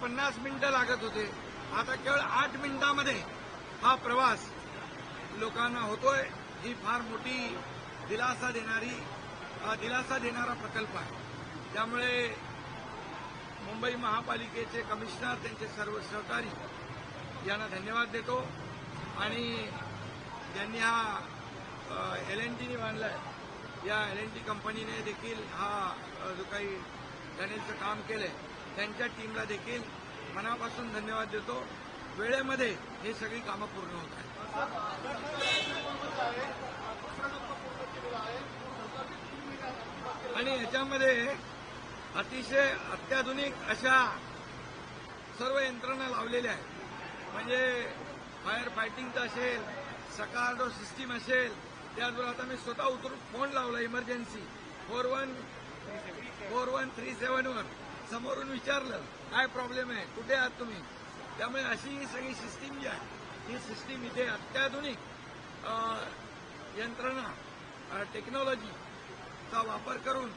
पन्नास मिनिटं लागत होते. आता केवळ आठ मिनिटामध्ये हा प्रवास लोकांना होतोय. ही फार मोठी दिलासा देणारी दिलासा देणारा प्रकल्प आहे. त्यामुळे मुंबई महापालिकेचे कमिशनर त्यांचे सर्व सहकारी यांना धन्यवाद देतो. आणि ज्यांनी हा एल एन टीने बांधलाय. या एल एन टी कंपनीने देखील हा जो काही टनेलचं काम केलंय. त्यांच्या टीमला देखील मनापासून धन्यवाद देतो. वेळेमध्ये हे सगळी कामं पूर्ण होत आहेत. आणि याच्यामध्ये अतिशय अत्याधुनिक अशा सर्व यंत्रणा लावलेल्या आहेत. म्हणजे फायर फायटिंगचं असेल सकार्डो सिस्टीम असेल त्याचबरोबर आता मी स्वतः उतरून फोन लावला emergency four one four one three seven समोरून विचारलं काय प्रॉब्लेम आहे? कुठे आहात तुम्ही? त्यामुळे अशी ही सगळी सिस्टीम जी आहे ही सिस्टीम इथे अत्याधुनिक यंत्रणा टेक्नॉलॉजीचा वापर करून